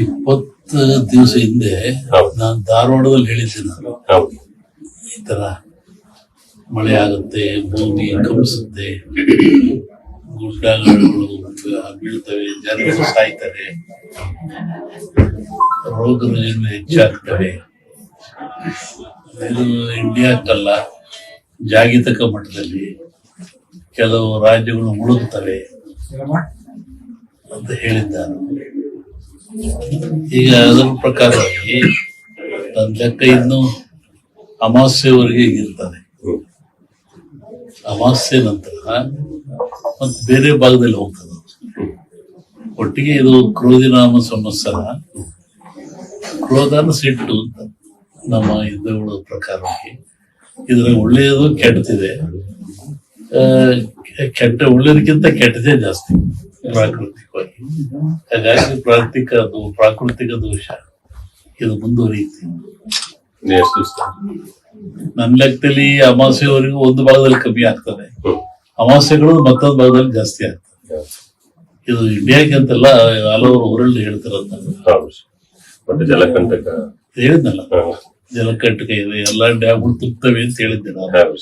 ಇಪ್ಪತ್ತು ದಿವಸ ಹಿಂದೆ. ನಾನು ಧಾರವಾಡದಲ್ಲಿ ಹೇಳಿದ್ದೆ ನಾನು ಈ ತರ ಮಳೆ ಆಗುತ್ತೆ ಭೂಮಿ ಕಂಪಿಸುತ್ತೆ ಗುಡ್ಡಗಳು ಬೀಳ್ತವೆ ಜನರು ಸಾಯ್ತಾರೆ ರೋಗ ರುಜಿನ ಹೆಚ್ಚಾಗ್ತವೆ. ಇದು ಇಂಡಿಯಾಕ್ಕಲ್ಲ ಜಾಗತಿಕ ಮಟ್ಟದಲ್ಲಿ ಕೆಲವು ರಾಜ್ಯಗಳು ಮುಳುಗುತ್ತವೆ ಅಂತ ಹೇಳಿದ್ದಾನು. ಈಗ ಅದರ ಪ್ರಕಾರವಾಗಿ ನನ್ನ ಲೆಕ್ಕ ಇನ್ನು ಅಮಾವಾಸ್ಯವರೆಗೆ ಇರ್ತದೆ ಅಮಾವಾಸ್ಯ ನಂತರ ಮತ್ತೆ ಬೇರೆ ಭಾಗದಲ್ಲಿ ಹೋಗ್ತದೆ ಒಟ್ಟಿಗೆ ಇದು ಕ್ರೋಧಿನಾಮ ಸಂವತ್ಸರ. ಕ್ರೋಧನ ಸಿಟ್ಟು ನಮ್ಮ ಹಿಂದೂಗಳ ಪ್ರಕಾರವಾಗಿ ಇದ್ರಾಗ ಒಳ್ಳೆಯದು ಕೆಟ್ಟದಿದೆ. ಕೆಟ್ಟ ಒಳ್ಳೆಯದಕ್ಕಿಂತ ಕೆಟ್ಟದೇ ಜಾಸ್ತಿ. ಪ್ರಾಕೃತಿಕವಾಗಿ ಹಾಗಾಗಿ ಪ್ರಾಕೃತಿಕ ಅದು ಪ್ರಾಕೃತಿಕ ದೋಷ. ಇದು ಮುಂದುವರಿಯುತ್ತೆ ನನ್ನ ಲೆಕ್ಕದಲ್ಲಿ ಅಮಾವಾಸ್ಯವರೆಗೂ ಒಂದು ಭಾಗದಲ್ಲಿ ಕಮ್ಮಿ ಆಗ್ತದೆ. ಅಮಾವಾಸ್ಯೆಗಳು ಮತ್ತೊಂದು ಭಾಗದಲ್ಲಿ ಜಾಸ್ತಿ ಆಗ್ತದೆ. ಇದು ಇಂಡಿಯಾಗೆ ಅಂತೆಲ್ಲ ಹಲವರು ಊರಲ್ಲಿ ಹೇಳ್ತಾರಂತ. ಹೇಳಿದ್ನಲ್ಲ. ಜಲಕಂಟಕ ಇದೆ ಎಲ್ಲಾ ಡ್ಯಾಮ್ಗಳು ತುಂಬುತ್ತವೆ ಅಂತ ಹೇಳಿದ್ದೆ ನಾನು.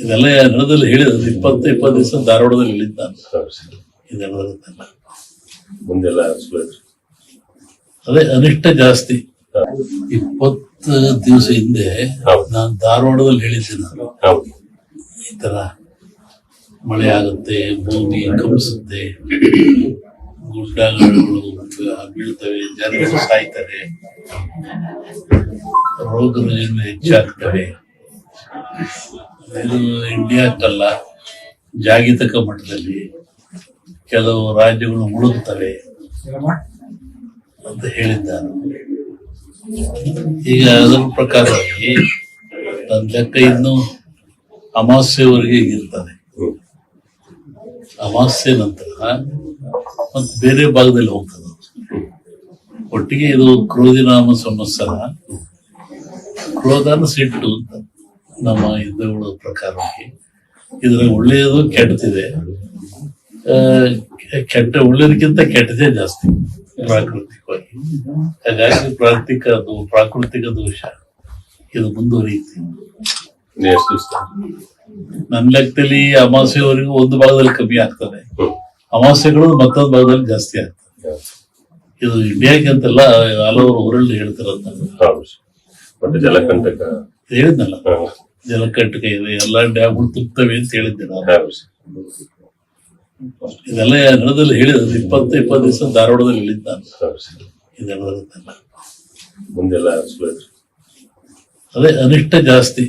ಇದೆಲ್ಲ ನಡೆದಲ್ಲಿ ಹೇಳಿದ್ರು ಇಪ್ಪತ್ತು ಇಪ್ಪತ್ತು ದಿವಸ ಧಾರವಾಡದಲ್ಲಿ ಹೇಳಿದ್ದ ನಾನು ಹೌದು ಇದೆಲ್ಲದನ್ನೆಲ್ಲ ಮುಂದೆಲ್ಲ ಅದೇ ಅನಿಷ್ಟ ಜಾಸ್ತಿ. ಇಪ್ಪತ್ತು ದಿವಸ ಹಿಂದೆ ನಾನು ಧಾರವಾಡದಲ್ಲಿ ಹೇಳಿದ್ದೆ ನಾನು ಈ ತರ ಮಳೆ ಆಗುತ್ತೆ ಭೂಮಿ ಕಂಪಿಸುತ್ತೆ ಗುಡ್ಡಗಳು ಬೀಳ್ತವೆ ಜನರು ಸಾಯ್ತವೆ ರೋಗ ಹೆಚ್ಚಾಗ್ತವೆ. ಇಂಡಿಯಾಕ್ಕಲ್ಲ ಜಾಗತಿಕ ಮಟ್ಟದಲ್ಲಿ ಕೆಲವು ರಾಜ್ಯಗಳು ಮುಳುಗುತ್ತವೆ ಅಂತ ಹೇಳಿದ್ದಾರೆ ಈಗ ಅದರ ಪ್ರಕಾರವಾಗಿ ನನ್ನ ಲೆಕ್ಕ ಇನ್ನು ಅಮಾವಾಸ್ಯೆವರೆಗೆ ಇರ್ತದೆ. ಅಮಾಸ್ಯೆ ನಂತರ ಮತ್ತೆ ಬೇರೆ ಭಾಗದಲ್ಲಿ ಹೋಗ್ತದೆ. ಒಟ್ಟಿಗೆ ಇದು ಕ್ರೋಧಿನಾಮ ಸಂವತ್ಸರ, ಕ್ರೋಧನ ಸಿಟ್ಟು ಅಂತ. ನಮ್ಮ ಹಿಂದೂಗಳ ಪ್ರಕಾರವಾಗಿ ಇದರ ಒಳ್ಳೆಯದು ಕೆಟ್ಟದಿದೆ. ಕೆಟ್ಟ ಒಳ್ಳೆಯದಕ್ಕಿಂತ ಕೆಟ್ಟದೇ ಜಾಸ್ತಿ ಪ್ರಾಕೃತಿಕವಾಗಿ. ಹಾಗಾಗಿ ಪ್ರಾಕೃತಿಕ ಅದು ಪ್ರಾಕೃತಿಕ ದೋಷ. ಇದು ಮುಂದುವರಿಯುತ್ತೆ. ನನ್ನ ಲೆಕ್ಕದಲ್ಲಿ ಅಮಾವಾಸ್ಯೆವರೆಗೂ ಒಂದು ಭಾಗದಲ್ಲಿ ಕಮ್ಮಿ ಆಗ್ತದೆ. ಅಮಾಸೆಗಳು ಅಮಾವಾಸ್ಯೆಗಳು ಮತ್ತೊಂದು ಭಾಗದಲ್ಲಿ ಜಾಸ್ತಿ ಆಗ್ತದೆ. ಇದು ಇಂಡಿಯಾಗೆ ಅಂತೆಲ್ಲ ಹಲವರು ಊರಲ್ಲಿ ಹೇಳ್ತಾರಂತ. ಜಲಕಂಟಕ. ಹೇಳಿದ್ನಲ್ಲ ಹಾ, ಜಲಕಂಟಕ ಇದೆ ಎಲ್ಲ ಡ್ಯಾಮ್ಗಳು ತುಂಬುತ್ತವೆ ಅಂತ ಹೇಳಿದ್ದೆ ನಾನು. ಇದೆಲ್ಲ ನಡೆದಲ್ಲಿ ಹೇಳಿದ್ರು ಇಪ್ಪತ್ತು ಇಪ್ಪತ್ತು ದಿವಸ ಧಾರವಾಡದಲ್ಲಿ ಹೇಳಿದ್ದ ನಾನು. ಇದೆಲ್ಲದನ್ನೆಲ್ಲ ಮುಂದೆಲ್ಲ. ಅದೇ ಅನಿಷ್ಟ ಜಾಸ್ತಿ.